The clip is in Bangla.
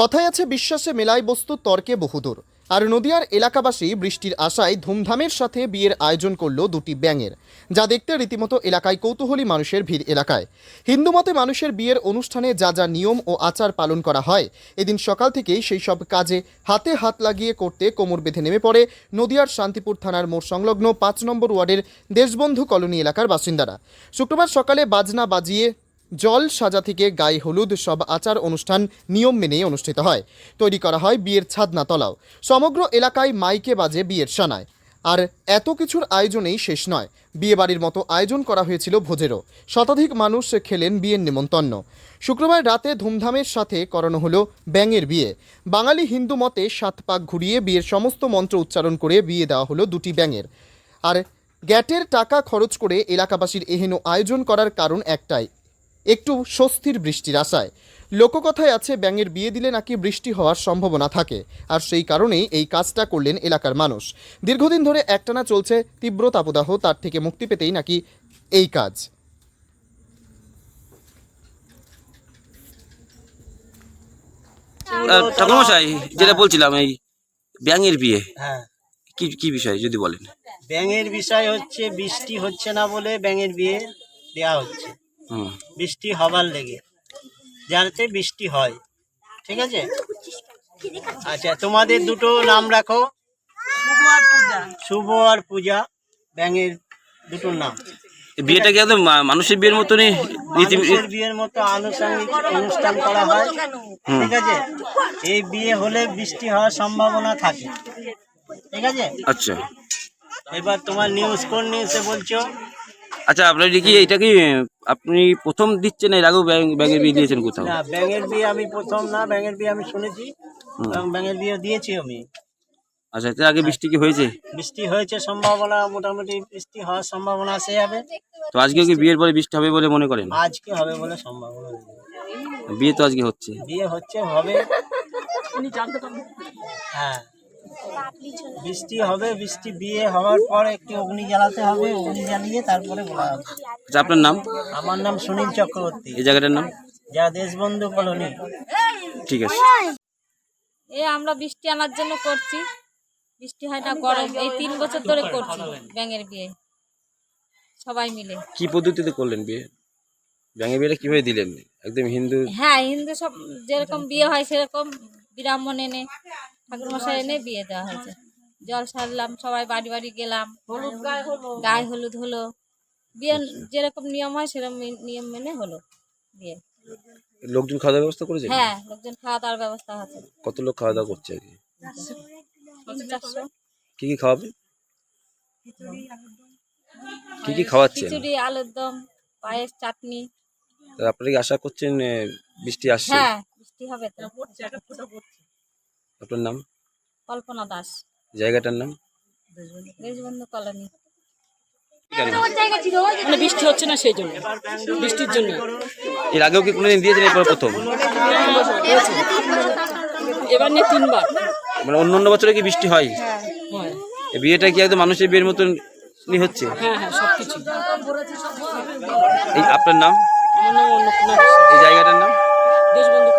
কথায় আছে, বিশ্বাসে মেলায় বস্তু তর্কে বহুদূর। আর নদিয়ার এলাকাবাসী বৃষ্টির আশায় ধুমধামের সাথে বিয়ের আয়োজন করল দুটি ব্যাঙের, যা দেখতে রীতিমতো এলাকায় কৌতূহলী মানুষের ভিড় এলাকায়। হিন্দু মতে মানুষের বিয়ের অনুষ্ঠানে যা যা নিয়ম ও আচার পালন করা হয়, এদিন সকাল থেকেই সেই সব কাজে হাতে হাত লাগিয়ে করতে কোমর বেঁধে নেমে পড়ে নদিয়ার শান্তিপুর থানার মোড় সংলগ্ন পাঁচ নম্বর ওয়ার্ডের দেশবন্ধু কলোনি এলাকার বাসিন্দারা। শুক্রবার সকালে বাজনা বাজিয়ে জল সাজা থেকে গায়ে হলুদ সব আচার অনুষ্ঠান নিয়ম মেনেই অনুষ্ঠিত হয়। তৈরি করা হয় বিয়ের ছাদনা তলাও। সমগ্র এলাকায় মাইকে বাজে বিয়ের সানায়। আর এত কিছুর আয়োজনেই শেষ নয়। বিয়ে বাড়ির মতো আয়োজন করা হয়েছিল ভোজেরও। শতাধিক মানুষ খেলেন বিয়ের নেমন্তন্ন শুক্রবার রাতে ধুমধামের সাথে করানো হলো ব্যাঙের বিয়ে। বাঙালি হিন্দু মতে সাত পাক ঘুরিয়ে বিয়ের সমস্ত মন্ত্র উচ্চারণ করে বিয়ে দেওয়া হলো দুটি ব্যাঙের। আর গ্যাটের টাকা খরচ করে এলাকাবাসীর এহেন আয়োজন করার কারণ একটাই একটু স্বস্তির বৃষ্টির আশায়। লোককথায় আছে ব্যাঙের বিয়ে দিলে নাকি বৃষ্টি হওয়ার সম্ভাবনা থাকে। আর সেই কারণেই এই কাজটা করলেন এলাকার মানুষ। দীর্ঘদিন ধরে একটানা চলছে তীব্র তাপদাহ তার থেকে মুক্তি পেতেই নাকি এই কাজ। ঠাকুরমশাই যেটা বলছিলাম এই ব্যাঙের বিয়ে। হ্যাঁ। কি কি বিষয় যদি বলেন? ব্যাঙের বিষয় হচ্ছে বৃষ্টি হচ্ছে না বলে ব্যাঙের বিয়ে দেয়া হচ্ছে। বৃষ্টি হবার লেগে। যাতে বৃষ্টি হয়। ঠিক আছে? আচ্ছা তোমাদের দুটো নাম রাখো। শুভ আর পূজা। ব্যাঙের দুটোর নাম। বিয়েটা কি একদম মা- মানুষের বিয়ের মতনই বিয়ের মতো আনুষঙ্গিক অনুষ্ঠান করা হয়। ঠিক আছে? এই বিয়ে হলে বৃষ্টি হওয়ার সম্ভাবনা থাকে। ঠিক আছে? আচ্ছা। এবার তোমার নিউজ কোন নিউজে বলছো? আচ্ছা আপনার কি এটা কি আপনি প্রথম দিচ্ছেন এর আগেও ব্যাঙ- ব্যাঙের বিয়ে দিয়েছেন কোথাও? না ব্যাঙের বিয়ে আমি প্রথম না ব্যাঙের বিয়ে আমি শুনেছি। এবং ব্যাঙের বিয়ে দিয়েছি আমি। আচ্ছা এর আগে বৃষ্টি কি হয়েছে? বৃষ্টি হয়েছে সম্ভাবনা মোটামুটি বৃষ্টি হওয়ার সম্ভাবনা আছে যাবে তো আজকে কি বিয়ের পরে বৃষ্টি হবে বলে মনে করেন? আজকে হবে বলে সম্ভাবনা বিয়ে তো আজকে হচ্ছে। বিয়ে হচ্ছে হবে। হ্যাঁ। বৃষ্টি হবে বৃষ্টি বিয়ে হওয়ার পর একটি অগ্নি জ্বালাতে হবে অগ্নি জ্বালিয়ে তারপরে বলা হবে। আচ্ছা আপনার নাম? আমার নাম সুনীল চক্রবর্তী। এই জায়গাটার নাম? যা দেশবন্ধু কলোনি। ঠিক আছে। এ আমরা বৃষ্টি আনার জন্য করছি। বৃষ্টি হয় না গরম এই তিন বছর ধরে করছি ব্যাঙের বিয়ে। সবাই মিলে। কি পদ্ধতিতে করলেন বিয়ে? ব্যাঙের বিয়েটা কীভাবে দিলেন? একদম হিন্দু হ্যাঁ হিন্দু সব যেরকম বিয়ে হয় সেরকম ব্রাহ্মণ এনে ঠাকুরমশাই এনে বিয়ে দেওয়া হয়েছে। জল সারলাম সবাই বাড়ি বাড়ি গেলাম। গায়ে হলুদ হলো। বিয়ে যেরকম নিয়ম হয় সেরকম নিয়ম মেনে হলো বিয়ে। লোকজন খাওয়া দাওয়ার ব্যবস্থা করেছে? হ্যাঁ লোকজন খাওয়া দাওয়ার ব্যবস্থা আছে। কত লোক খাওয়া দাওয়া করছে আর কি? কি খাওয়াবে? কি কি খাওয়াচ্ছেন? খিচুড়ি আলুর দম পায়েস চাটনি। আপনারা কি আশা করছেন বৃষ্টি আসছে? হ্যাঁ বৃষ্টি হবে তো। আপনার নাম? কল্পনা দাস। জায়গাটার নাম? দেশবন্ধু কলোনি। মানে বৃষ্টি হচ্ছে না সেই জন্য। বৃষ্টির জন্য। এর আগেও কি কোনোদিন দিয়েছেন এরপর প্রথম? এবার নিয়ে তিনবার। মানে অন্য অন্য বছরে কি বৃষ্টি হয়? হয়। এই বিয়েটা কি একদম মানুষের বিয়ের মতন হচ্ছে? হ্যাঁ হ্যাঁ সব এই আপনার নাম? আমার নাম অন্নপূর্ণা এই জায়গাটার নাম? দেশবন্ধু